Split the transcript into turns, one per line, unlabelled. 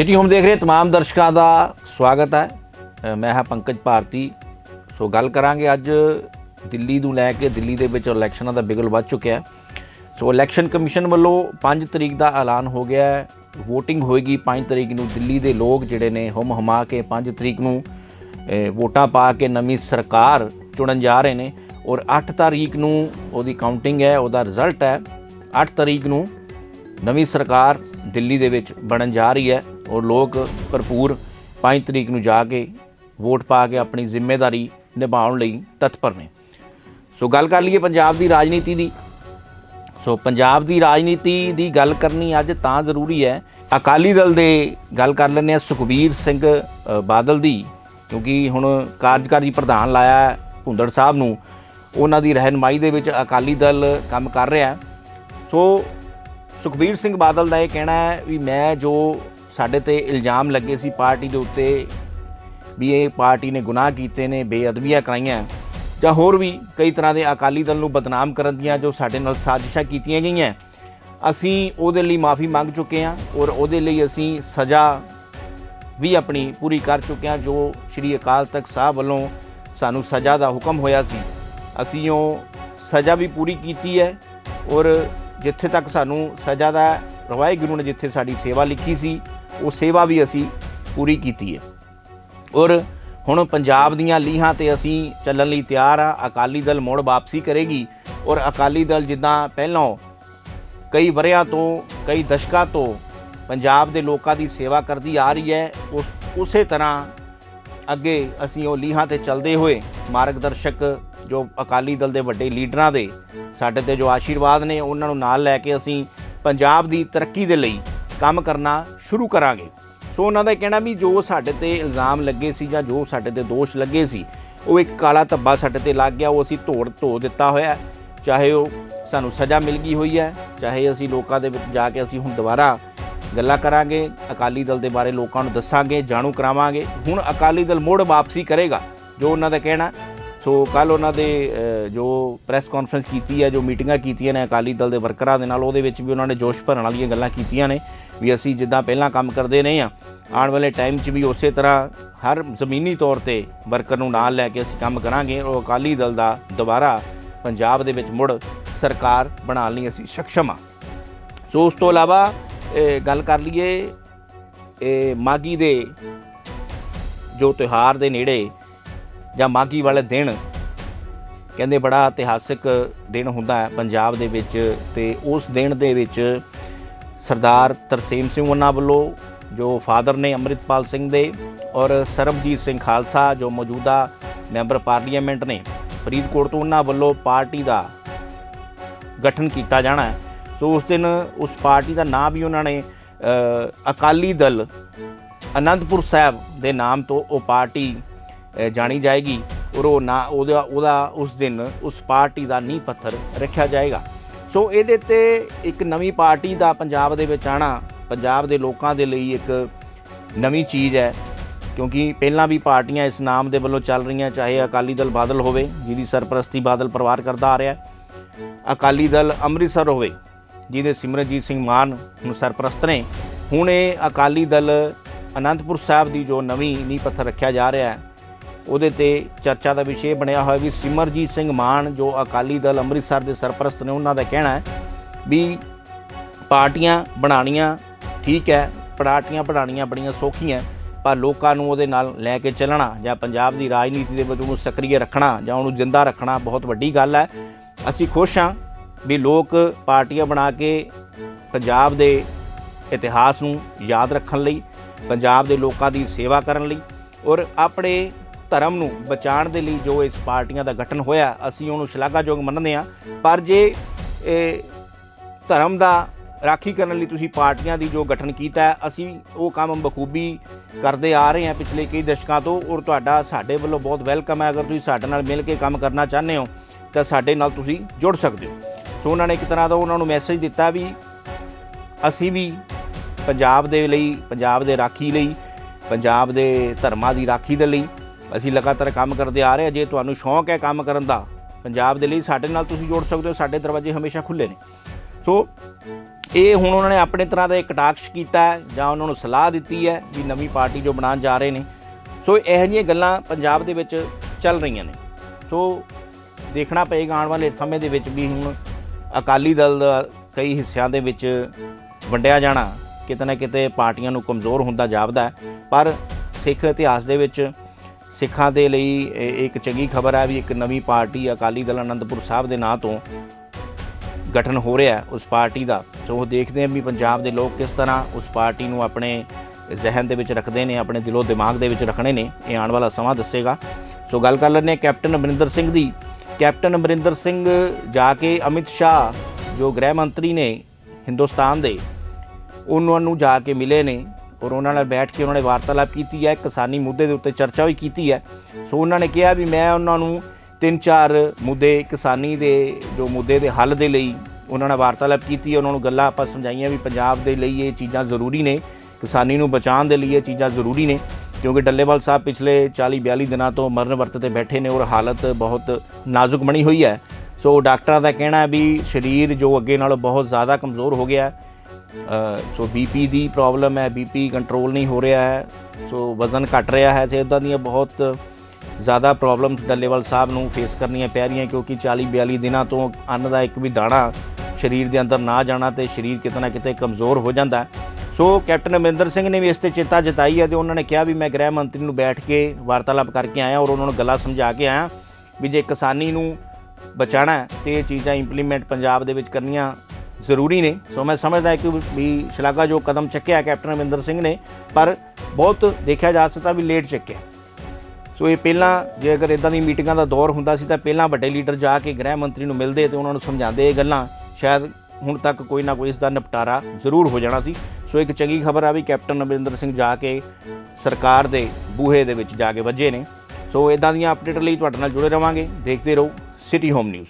City home ਦੇਖ ਰਹੇ ਤਮਾਮ ਦਰਸ਼ਕਾਂ ਦਾ ਸਵਾਗਤ ਹੈ। ਮੈਂ ਹਾਂ ਪੰਕਜ ਭਾਰਤੀ। ਸੋ ਗੱਲ ਕਰਾਂਗੇ ਅੱਜ ਦਿੱਲੀ ਨੂੰ ਲੈ ਕੇ, ਦਿੱਲੀ ਦੇ ਵਿੱਚ ਇਲੈਕਸ਼ਨਾਂ ਦਾ ਬਿਗਲ ਵੱਜ ਚੁੱਕਿਆ ਹੈ। ਸੋ ਇਲੈਕਸ਼ਨ ਕਮਿਸ਼ਨ ਵੱਲੋਂ 5 ਤਰੀਕ ਦਾ ਐਲਾਨ ਹੋ ਗਿਆ ਹੈ। VOTING ਹੋਏਗੀ 5 ਤਰੀਕ ਨੂੰ। ਦਿੱਲੀ ਦੇ ਲੋਕ ਜਿਹੜੇ ਨੇ, ਹਮ ਹਮਾ ਕੇ 5 ਤਰੀਕ ਨੂੰ ਵੋਟਾਂ ਪਾ ਕੇ ਨਵੀਂ ਸਰਕਾਰ ਚੁਣਨ ਜਾ ਰਹੇ ਨੇ। ਔਰ 8 ਤਾਰੀਖ ਨੂੰ ਉਹਦੀ ਕਾਊਂਟਿੰਗ ਹੈ, ਉਹਦਾ ਰਿਜ਼ਲਟ ਹੈ। 8 ਤਰੀਕ ਨੂੰ ਨਵੀਂ ਸਰਕਾਰ ਦਿੱਲੀ ਦੇ ਵਿੱਚ ਬਣਨ ਜਾ ਰਹੀ ਹੈ। ਔਰ ਲੋਕ ਭਰਪੂਰ 5 ਤਰੀਕ ਨੂੰ ਜਾ ਕੇ ਵੋਟ ਪਾ ਕੇ ਆਪਣੀ ਜ਼ਿੰਮੇਵਾਰੀ ਨਿਭਾਉਣ ਲਈ ਤਤਪਰ ਨੇ। ਸੋ ਗੱਲ ਕਰ ਲਈਏ ਪੰਜਾਬ ਦੀ ਰਾਜਨੀਤੀ ਦੀ। ਸੋ ਪੰਜਾਬ ਦੀ ਰਾਜਨੀਤੀ ਦੀ ਗੱਲ ਕਰਨੀ ਅੱਜ ਤਾਂ ਜ਼ਰੂਰੀ ਹੈ। ਅਕਾਲੀ ਦਲ ਦੇ ਗੱਲ ਕਰ ਲੈਂਦੇ ਆ ਸੁਖਬੀਰ ਸਿੰਘ ਬਾਦਲ ਦੀ, ਕਿਉਂਕਿ ਹੁਣ ਕਾਰਜਕਾਰੀ ਪ੍ਰਧਾਨ ਲਾਇਆ ਹੈ ਭੁੰਦੜ ਸਾਹਿਬ ਨੂੰ। ਉਹਨਾਂ ਦੀ ਰਹਿਨਮਾਈ ਦੇ ਵਿੱਚ ਅਕਾਲੀ ਦਲ ਕੰਮ ਕਰ ਰਿਹਾ ਸੋ ਸੁਖਬੀਰ ਸਿੰਘ ਬਾਦਲ ਦਾ ਇਹ ਕਹਿਣਾ ਹੈ ਵੀ ਮੈਂ ਜੋ ਸਾਡੇ ਤੇ ਇਲਜ਼ਾਮ ਲੱਗੇ ਸੀ ਪਾਰਟੀ ਦੇ ਉੱਤੇ ਵੀ ਇਹ ਪਾਰਟੀ ਨੇ ਗੁਨਾਹ ਕੀਤੇ ਨੇ, ਬੇਅਦਬੀਆਂ ਕਰਾਈਆਂ। ਜਾਂ ਹੋਰ ਵੀ ਕਈ ਤਰ੍ਹਾਂ ਦੇ ਅਕਾਲੀ ਦਲ ਨੂੰ ਬਦਨਾਮ ਕਰਨ ਦੀਆਂ ਜੋ ਸਾਡੇ ਨਾਲ ਸਾਜ਼ਿਸ਼ਾਂ ਕੀਤੀਆਂ ਗਈਆਂ। ਅਸੀਂ ਉਹਦੇ ਲਈ ਮਾਫੀ ਮੰਗ ਚੁੱਕੇ ਹਾਂ ਔਰ ਉਹਦੇ ਲਈ ਅਸੀਂ ਸਜ਼ਾ ਵੀ ਆਪਣੀ ਪੂਰੀ ਕਰ ਚੁੱਕੇ ਹਾਂ, ਜੋ ਸ਼੍ਰੀ ਅਕਾਲ ਤਖਤ ਸਾਹਿਬ ਵੱਲੋਂ ਸਾਨੂੰ ਸਜ਼ਾ ਦਾ ਹੁਕਮ ਹੋਇਆ ਸੀ। ਅਸੀਂ ਉਹ ਸਜ਼ਾ ਵੀ ਪੂਰੀ ਕੀਤੀ ਹੈ ਔਰ ਜਿੱਥੇ ਤੱਕ ਸਾਨੂੰ ਸਜ਼ਾ ਦਾ ਰਵਾਇਗੁਰੂ ਨੇ ਜਿੱਥੇ ਸਾਡੀ ਸੇਵਾ ਲਿਖੀ ਸੀ ਉਹ ਸੇਵਾ ਵੀ ਅਸੀਂ ਪੂਰੀ ਕੀਤੀ ਹੈ। ਔਰ ਹੁਣ ਪੰਜਾਬ ਦੀਆਂ ਲੀਹਾਂ ਤੇ ਅਸੀਂ ਚੱਲਣ ਲਈ ਤਿਆਰ ਆ। ਅਕਾਲੀ ਦਲ ਮੁੜ ਵਾਪਸੀ ਕਰੇਗੀ। ਔਰ ਅਕਾਲੀ ਦਲ ਜਿੱਦਾਂ ਪਹਿਲਾਂ ਕਈ ਵਰਿਆਂ ਤੋਂ, ਕਈ ਦਸ਼ਕਾਂ ਤੋਂ ਪੰਜਾਬ ਦੇ ਲੋਕਾਂ ਦੀ ਸੇਵਾ ਕਰਦੀ ਆ ਰਹੀ ਹੈ, ਉਸ, ਉਸੇ ਤਰ੍ਹਾਂ ਅੱਗੇ ਅਸੀਂ ਉਹ ਲੀਹਾਂ ਤੇ ਚੱਲਦੇ ਹੋਏ ਮਾਰਗਦਰਸ਼ਕ ਜੋ ਅਕਾਲੀ ਦਲ ਦੇ ਵੱਡੇ ਲੀਡਰਾਂ ਦੇ ਸਾਡੇ ਤੇ ਜੋ ਆਸ਼ੀਰਵਾਦ ਨੇ, ਉਹਨਾਂ ਨੂੰ ਨਾਲ ਲੈ ਕੇ ਅਸੀਂ ਪੰਜਾਬ ਦੀ ਤਰੱਕੀ ਦੇ ਲਈ ਕੰਮ ਕਰਨਾ ਸ਼ੁਰੂ ਕਰਾਂਗੇ। ਸੋ ਉਹਨਾਂ ਦਾ ਕਹਿਣਾ ਵੀ ਜੋ ਸਾਡੇ ਤੇ ਇਲਜ਼ਾਮ ਲੱਗੇ ਸੀ ਜਾਂ ਜੋ ਸਾਡੇ ਤੇ ਦੋਸ਼ ਲੱਗੇ ਸੀ, ਉਹ ਇੱਕ ਕਾਲਾ ਧੱਬਾ ਸਾਡੇ ਤੇ ਲੱਗ ਗਿਆ, ਉਹ ਅਸੀਂ ਧੋੜ ਧੋ ਦਿੱਤਾ ਹੋਇਆ। ਚਾਹੇ ਉਹ ਸਾਨੂੰ ਸਜ਼ਾ ਮਿਲ ਗਈ ਹੋਈ ਹੈ, ਚਾਹੇ ਅਸੀਂ ਲੋਕਾਂ ਦੇ ਵਿੱਚ ਜਾ ਕੇ ਅਸੀਂ ਹੁਣ ਦੁਬਾਰਾ ਗੱਲਾਂ ਕਰਾਂਗੇ, ਅਕਾਲੀ ਦਲ ਦੇ ਬਾਰੇ ਲੋਕਾਂ ਨੂੰ ਦੱਸਾਂਗੇ, ਜਾਣੂ ਕਰਾਵਾਂਗੇ। ਹੁਣ ਅਕਾਲੀ ਦਲ ਮੁੜ ਵਾਪਸੀ ਕਰੇਗਾ, ਜੋ ਉਹਨਾਂ ਦਾ ਕਹਿਣਾ। ਸੋ ਕੱਲ ਉਹਨਾਂ ਦੇ ਜੋ ਪ੍ਰੈਸ ਕਾਨਫਰੰਸ ਕੀਤੀ ਹੈ, ਜੋ ਮੀਟਿੰਗਾਂ ਕੀਤੀਆਂ ਨੇ ਅਕਾਲੀ ਦਲ ਦੇ ਵਰਕਰਾਂ ਦੇ ਨਾਲ, ਉਹਦੇ ਵਿੱਚ ਵੀ ਉਹਨਾਂ ਨੇ ਜੋਸ਼ ਭਰਨ ਵਾਲੀਆਂ ਗੱਲਾਂ ਕੀਤੀਆਂ ਨੇ ਵੀ ਅਸੀਂ ਜਿੱਦਾਂ ਪਹਿਲਾਂ ਕੰਮ ਕਰਦੇ ਰਹੇ ਆ ਆਉਣ ਵਾਲੇ ਟਾਈਮ 'ਚ ਵੀ ਉਸੇ ਤਰ੍ਹਾਂ ਹਰ ਜ਼ਮੀਨੀ ਤੌਰ ਤੇ ਵਰਕਰ ਨੂੰ ਨਾਲ ਲੈ ਕੇ ਅਸੀਂ ਕੰਮ ਕਰਾਂਗੇ, ਉਹ ਅਕਾਲੀ ਦਲ ਦਾ ਦੁਬਾਰਾ ਪੰਜਾਬ ਦੇ ਵਿੱਚ ਮੁੜ ਸਰਕਾਰ ਬਣਾਉਣ ਲਈ ਅਸੀਂ ਸક્ષਮ ਆ ਸੋ ਉਸ ਤੋਂ ਇਲਾਵਾ ਗੱਲ ਕਰ ਲਈਏ, ਇਹ ਮਾਗੀ ਦੇ ਜੋ ਤਿਉਹਾਰ ਦੇ ਨੇੜੇ ਜਾਂ ਮਾਗੀ ਵਾਲੇ ਦਿਨ ਕਹਿੰਦੇ ਬੜਾ ਇਤਿਹਾਸਿਕ ਦਿਨ ਹੁੰਦਾ ਹੈ ਪੰਜਾਬ ਦੇ ਵਿੱਚ ਤੇ ਉਸ ਦਿਨ ਦੇ ਵਿੱਚ ਸਰਦਾਰ ਤਰਸੇਮ ਸਿੰਘ ਉਹਨਾਂ ਵੱਲੋਂ ਜੋ ਫਾਦਰ ਨੇ ਅੰਮ੍ਰਿਤਪਾਲ ਸਿੰਘ ਦੇ ਔਰ ਸਰਬਜੀਤ ਸਿੰਘ ਖਾਲਸਾ ਜੋ ਮੌਜੂਦਾ ਮੈਂਬਰ ਪਾਰਲੀਮੈਂਟ ਨੇ ਫਰੀਦਕੋਟ ਤੋਂ ਉਹਨਾਂ ਵੱਲੋਂ ਪਾਰਟੀ ਦਾ ਗਠਨ ਕੀਤਾ ਜਾਣਾ ਹੈ। ਸੋ ਉਸ ਦਿਨ ਉਸ ਪਾਰਟੀ ਦਾ ਨਾਂ ਵੀ ਉਹਨਾਂ ਨੇ ਅਕਾਲੀ ਦਲ ਅਨੰਦਪੁਰ ਸਾਹਿਬ ਦੇ ਨਾਮ ਤੋਂ ਉਹ ਪਾਰਟੀ ਜਾਣੀ ਜਾਏਗੀ। ਔਰ ਉਹ ਨਾ ਉਹਦਾ ਉਹਦਾ ਉਸ ਦਿਨ ਉਸ ਪਾਰਟੀ ਦਾ ਨੀਂਹ ਪੱਥਰ ਰੱਖਿਆ ਜਾਏਗਾ। ਸੋ ਇਹਦੇ ਤੇ ਇੱਕ ਨਵੀਂ ਪਾਰਟੀ ਦਾ ਪੰਜਾਬ ਦੇ ਵਿੱਚ ਆਣਾ ਪੰਜਾਬ ਦੇ ਲੋਕਾਂ ਦੇ ਲਈ ਇੱਕ ਨਵੀਂ ਚੀਜ਼ ਹੈ। ਕਿਉਂਕਿ ਪਹਿਲਾਂ ਵੀ ਪਾਰਟੀਆਂ ਇਸ ਨਾਮ ਦੇ ਵੱਲੋਂ ਚੱਲ ਰਹੀਆਂ, ਚਾਹੇ ਅਕਾਲੀ ਦਲ ਬਾਦਲ ਹੋਵੇ, ਜਿਹਦੀ ਸਰਪ੍ਰਸਤੀ ਬਾਦਲ ਪਰਿਵਾਰ ਕਰਦਾ ਆ ਰਿਹਾ ਅਕਾਲੀ ਦਲ ਅੰਮ੍ਰਿਤਸਰ ਹੋਵੇ, ਜਿਹਦੇ ਸਿਮਰਨਜੀਤ ਸਿੰਘ ਮਾਨ ਹੁਣ ਸਰਪ੍ਰਸਤ ਨੇ। ਹੁਣ ਇਹ ਅਕਾਲੀ ਦਲ ਅਨੰਦਪੁਰ ਸਾਹਿਬ ਦੀ ਜੋ ਨਵੀਂ ਨੀਂਹ ਪੱਥਰ ਰੱਖਿਆ ਜਾ ਰਿਹਾ ਹੈ ਉਹਦੇ ਤੇ ਚਰਚਾ ਦਾ ਵਿਸ਼ੇ ਬਣਿਆ ਹੋਇਆ ਵੀ ਸਿਮਰਜੀਤ ਸਿੰਘ ਮਾਨ, ਜੋ ਅਕਾਲੀ ਦਲ ਅੰਮ੍ਰਿਤਸਰ ਦੇ ਸਰਪ੍ਰਸਤ ਨੇ, ਉਹਨਾਂ ਦਾ ਕਹਿਣਾ ਹੈ ਵੀ ਪਾਰਟੀਆਂ ਬਣਾਉਣੀਆਂ ਠੀਕ ਹੈ, ਪਾਰਟੀਆਂ ਬਣਾਉਣੀਆਂ ਬੜੀਆਂ ਸੌਖੀਆਂ ਪਰ ਲੋਕਾਂ ਨੂੰ ਉਹਦੇ ਨਾਲ ਲੈ ਕੇ ਚੱਲਣਾ ਜਾਂ ਪੰਜਾਬ ਦੀ ਰਾਜਨੀਤੀ ਦੇ ਵਿੱਚ ਉਹਨੂੰ ਸਕਰੀਏ ਰੱਖਣਾ ਜਾਂ ਉਹਨੂੰ ਜਿੰਦਾ ਰੱਖਣਾ ਬਹੁਤ ਵੱਡੀ ਗੱਲ ਹੈ। ਅਸੀਂ ਖੁਸ਼ ਹਾਂ ਵੀ ਲੋਕ ਪਾਰਟੀਆਂ ਬਣਾ ਕੇ ਪੰਜਾਬ ਦੇ ਇਤਿਹਾਸ ਨੂੰ ਯਾਦ ਰੱਖਣ ਲਈ, ਪੰਜਾਬ ਦੇ ਲੋਕਾਂ ਦੀ ਸੇਵਾ ਕਰਨ ਲਈ ਔਰ ਆਪਣੇ ਧਰਮ ਨੂੰ ਬਚਾਉਣ ਦੇ ਲਈ ਜੋ ਇਸ ਪਾਰਟੀਆਂ ਦਾ ਗਠਨ ਹੋਇਆ, ਅਸੀਂ ਉਹਨੂੰ ਸ਼ਲਾਘਾਯੋਗ ਮੰਨਦੇ ਹਾਂ। ਪਰ ਜੇ ਇਹ ਧਰਮ ਦਾ ਰਾਖੀ ਕਰਨ ਲਈ ਤੁਸੀਂ ਪਾਰਟੀਆਂ ਦੀ ਜੋ ਗਠਨ ਕੀਤਾ ਅਸੀਂ ਉਹ ਕੰਮ ਬਖੂਬੀ ਕਰਦੇ ਆ ਰਹੇ ਹਾਂ ਪਿਛਲੇ ਕਈ ਦਸ਼ਕਾਂ ਤੋਂ ਔਰ ਤੁਹਾਡਾ ਸਾਡੇ ਵੱਲੋਂ ਬਹੁਤ ਵੈਲਕਮ ਹੈ। ਅਗਰ ਤੁਸੀਂ ਸਾਡੇ ਨਾਲ ਮਿਲ ਕੇ ਕੰਮ ਕਰਨਾ ਚਾਹੁੰਦੇ ਹੋ, ਤਾਂ ਸਾਡੇ ਨਾਲ ਤੁਸੀਂ ਜੁੜ ਸਕਦੇ ਹੋ। ਸੋ ਉਹਨਾਂ ਨੇ ਇੱਕ ਤਰ੍ਹਾਂ ਦਾ ਉਹਨਾਂ ਨੂੰ ਮੈਸੇਜ ਦਿੱਤਾ ਵੀ ਅਸੀਂ ਵੀ ਪੰਜਾਬ ਦੇ ਲਈ, ਪੰਜਾਬ ਦੇ ਰਾਖੀ ਲਈ, ਪੰਜਾਬ ਦੇ ਧਰਮਾਂ ਦੀ ਰਾਖੀ ਦੇ ਲਈ ਅਸੀਂ ਲਗਾਤਾਰ ਕੰਮ ਕਰਦੇ ਆ ਰਹੇ ਹਾਂ। ਜੇ ਤੁਹਾਨੂੰ ਸ਼ੌਂਕ ਹੈ ਕੰਮ ਕਰਨ ਦਾ, ਪੰਜਾਬ ਦੇ ਲਈ ਸਾਡੇ ਨਾਲ ਤੁਸੀਂ ਜੋੜ ਸਕਦੇ ਹੋ। ਸਾਡੇ ਦਰਵਾਜ਼ੇ ਹਮੇਸ਼ਾ ਖੁੱਲੇ ਨੇ। ਸੋ, ਇਹ ਹੁਣ ਉਹਨਾਂ ਨੇ ਆਪਣੇ ਤਰ੍ਹਾਂ ਦਾ ਇੱਕ ਕਟਾਕਸ਼ ਕੀਤਾ ਹੈ, ਜਾਂ ਉਹਨਾਂ ਨੂੰ ਸਲਾਹ ਦਿੱਤੀ ਹੈ ਵੀ ਨਵੀਂ ਪਾਰਟੀ ਜੋ ਬਣਾਉਣ ਜਾ ਰਹੇ ਨੇ। ਸੋ, ਇਹੋ ਜਿਹੀਆਂ ਗੱਲਾਂ ਪੰਜਾਬ ਦੇ ਵਿੱਚ ਚੱਲ ਰਹੀਆਂ ਨੇ। ਸੋ, ਦੇਖਣਾ ਪਏਗਾ ਆਉਣ ਵਾਲੇ ਸਮੇਂ ਦੇ ਵਿੱਚ ਵੀ ਹੁਣ ਅਕਾਲੀ ਦਲ ਦਾ ਕਈ ਹਿੱਸਿਆਂ ਦੇ ਵਿੱਚ ਵੰਡਿਆ ਜਾਣਾ ਕਿਤੇ ਨਾ ਕਿਤੇ ਪਾਰਟੀਆਂ ਨੂੰ ਕਮਜ਼ੋਰ ਹੁੰਦਾ ਜਾਪਦਾ ਪਰ ਸਿੱਖ ਇਤਿਹਾਸ ਦੇ ਵਿੱਚ ਸਿੱਖਾਂ ਦੇ ਲਈ ਇਹ ਇੱਕ ਚੰਗੀ ਖਬਰ ਹੈ ਵੀ ਇੱਕ ਨਵੀਂ ਪਾਰਟੀ ਅਕਾਲੀ ਦਲ ਅਨੰਦਪੁਰ ਸਾਹਿਬ ਦੇ ਨਾਂ ਤੋਂ ਗਠਨ ਹੋ ਰਿਹਾ ਉਸ ਪਾਰਟੀ ਦਾ। ਸੋ ਉਹ ਦੇਖਦੇ ਹਾਂ ਵੀ ਪੰਜਾਬ ਦੇ ਲੋਕ ਕਿਸ ਤਰ੍ਹਾਂ ਉਸ ਪਾਰਟੀ ਨੂੰ ਆਪਣੇ ਜ਼ਿਹਨ ਦੇ ਵਿੱਚ ਰੱਖਦੇ ਨੇ, ਆਪਣੇ ਦਿਲੋਂ ਦਿਮਾਗ ਦੇ ਵਿੱਚ ਰੱਖਣੇ ਨੇ। ਇਹ ਆਉਣ ਵਾਲਾ ਸਮਾਂ ਦੱਸੇਗਾ। ਸੋ ਗੱਲ ਕਰ ਲੈਂਦੇ ਹਾਂ ਕੈਪਟਨ ਅਮਰਿੰਦਰ ਸਿੰਘ ਦੀ। ਕੈਪਟਨ ਅਮਰਿੰਦਰ ਸਿੰਘ ਜਾ ਕੇ ਅਮਿਤ ਸ਼ਾਹ, ਜੋ ਗ੍ਰਹਿ ਮੰਤਰੀ ਨੇ ਹਿੰਦੁਸਤਾਨ ਦੇ, ਉਹਨਾਂ ਨੂੰ ਜਾ ਕੇ ਮਿਲੇ ਨੇ। ਔਰ ਉਹਨਾਂ ਨਾਲ ਬੈਠ ਕੇ ਉਹਨਾਂ ਨੇ ਵਾਰਤਾਲਾਪ ਕੀਤੀ ਹੈ, ਕਿਸਾਨੀ ਮੁੱਦੇ ਦੇ ਉੱਤੇ ਚਰਚਾ ਵੀ ਕੀਤੀ ਹੈ। ਸੋ ਉਹਨਾਂ ਨੇ ਕਿਹਾ ਵੀ ਮੈਂ ਉਹਨਾਂ ਨੂੰ ਤਿੰਨ ਚਾਰ ਮੁੱਦੇ, ਕਿਸਾਨੀ ਦੇ ਜੋ ਮੁੱਦੇ ਦੇ ਹੱਲ ਦੇ ਲਈ ਉਹਨਾਂ ਨਾਲ ਵਾਰਤਾਲਾਪ ਕੀਤੀ ਉਹਨਾਂ ਨੂੰ ਗੱਲਾਂ ਆਪਾਂ ਸਮਝਾਈਆਂ ਵੀ ਪੰਜਾਬ ਦੇ ਲਈ ਇਹ ਚੀਜ਼ਾਂ ਜ਼ਰੂਰੀ ਨੇ, ਕਿਸਾਨੀ ਨੂੰ ਬਚਾਉਣ ਦੇ ਲਈ ਇਹ ਚੀਜ਼ਾਂ ਜ਼ਰੂਰੀ ਨੇ, ਕਿਉਂਕਿ ਡੱਲੇਵਾਲ ਸਾਹਿਬ ਪਿਛਲੇ 40 42 ਦਿਨਾਂ ਤੋਂ ਮਰਨ ਵਰਤ ਤੇ ਬੈਠੇ ਨੇ ਔਰ ਹਾਲਤ ਬਹੁਤ ਨਾਜ਼ੁਕ ਬਣੀ ਹੋਈ ਹੈ। ਸੋ ਡਾਕਟਰਾਂ ਦਾ ਕਹਿਣਾ ਹੈ ਵੀ ਸਰੀਰ ਜੋ ਅੱਗੇ ਨਾਲੋਂ ਬਹੁਤ ਜ਼ਿਆਦਾ ਕਮਜ਼ੋਰ ਹੋ ਗਿਆ ਹੈ ਸੋ ਬੀਪੀ ਦੀ ਪ੍ਰੋਬਲਮ ਹੈ ਬੀਪੀ ਕੰਟਰੋਲ ਨਹੀਂ ਹੋ ਰਿਹਾ ਹੈ ਸੋ ਵਜ਼ਨ ਘਟ ਰਿਹਾ ਹੈ, ਤੇ ਇਦਾਂ ਦੀਆਂ ਬਹੁਤ ਜ਼ਿਆਦਾ ਪ੍ਰੋਬਲਮਸ ਡੱਲੇਵਾਲ ਸਾਹਿਬ ਨੂੰ ਫੇਸ ਕਰਨੀਆਂ ਪੈ ਰਹੀਆਂ, ਕਿਉਂਕਿ 40 42 ਦਿਨਾਂ ਤੋਂ ਅੰਨ ਦਾ ਇੱਕ ਵੀ ਦਾਣਾ ਸਰੀਰ ਦੇ ਅੰਦਰ ਨਾ ਜਾਣਾ ਤੇ ਸਰੀਰ ਕਿਤੇ ਨਾ ਕਿਤੇ ਕਮਜ਼ੋਰ ਹੋ ਜਾਂਦਾ ਸੋ ਕੈਪਟਨ ਅਮਰਿੰਦਰ ਸਿੰਘ ਨੇ ਵੀ ਇਸ ਤੇ ਚੇਤਾ ਜਤਾਈ ਹੈ ਤੇ ਉਹਨਾਂ ਨੇ ਕਿਹਾ ਵੀ ਮੈਂ ਗ੍ਰਹਿ ਮੰਤਰੀ ਨੂੰ ਬੈਠ ਕੇ ਵਾਰਤਾਲਾਪ ਕਰਕੇ ਆਇਆ ਔਰ ਉਹਨਾਂ ਨੂੰ ਗੱਲਾਂ ਸਮਝਾ ਕੇ ਆਇਆ ਵੀ ਜੇ ਕਿਸਾਨੀ ਨੂੰ ਬਚਾਣਾ ਹੈ ਤੇ ਇਹ ਚੀਜ਼ਾਂ ਇੰਪਲੀਮੈਂਟ ਪੰਜਾਬ ਦੇ ਵਿੱਚ ਕਰਨੀਆਂ ਜ਼ਰੂਰੀ ਨੇ। ਸੋ ਮੈਂ ਸਮਝਦਾ ਕਿ ਵੀ ਸ਼ਲਾਘਾ ਜੋ ਕਦਮ ਚੱਕਿਆ ਕੈਪਟਨ ਅਮਰਿੰਦਰ ਸਿੰਘ ਨੇ, ਪਰ ਬਹੁਤ ਦੇਖਿਆ ਜਾ ਸਕਦਾ ਵੀ ਲੇਟ ਚੱਕਿਆ। ਸੋ ਇਹ ਪਹਿਲਾਂ ਜੇ ਅਗਰ ਇਦਾਂ ਦੀ ਮੀਟਿੰਗਾਂ ਦਾ ਦੌਰ ਹੁੰਦਾ ਸੀ ਤਾਂ ਪਹਿਲਾਂ ਵੱਡੇ ਲੀਡਰ ਜਾ ਕੇ ਗ੍ਰਹਿ ਮੰਤਰੀ ਨੂੰ ਮਿਲਦੇ ਤੇ ਉਹਨਾਂ ਨੂੰ ਸਮਝਾਉਂਦੇ ਇਹ ਗੱਲਾਂ। ਸ਼ਾਇਦ ਹੁਣ ਤੱਕ ਕੋਈ ਨਾ ਕੋਈ ਇਸ ਦਾ ਨਿਪਟਾਰਾ ਜ਼ਰੂਰ ਹੋ ਜਾਣਾ ਸੀ। ਸੋ ਇੱਕ ਚੰਗੀ ਖਬਰ ਆ ਵੀ ਕੈਪਟਨ ਅਮਰਿੰਦਰ ਸਿੰਘ ਜਾ ਕੇ ਸਰਕਾਰ ਦੇ ਬੂਹੇ ਦੇ ਵਿੱਚ ਜਾ ਕੇ ਵੱਜੇ ਨੇ। ਸੋ ਇਦਾਂ ਦੀਆਂ ਅਪਡੇਟ ਲਈ ਤੁਹਾਡੇ ਨਾਲ ਜੁੜੇ ਰਵਾਂਗੇ। ਦੇਖਦੇ ਰਹੋ ਸਿਟੀ ਹੋਮ ਨਿਊਜ਼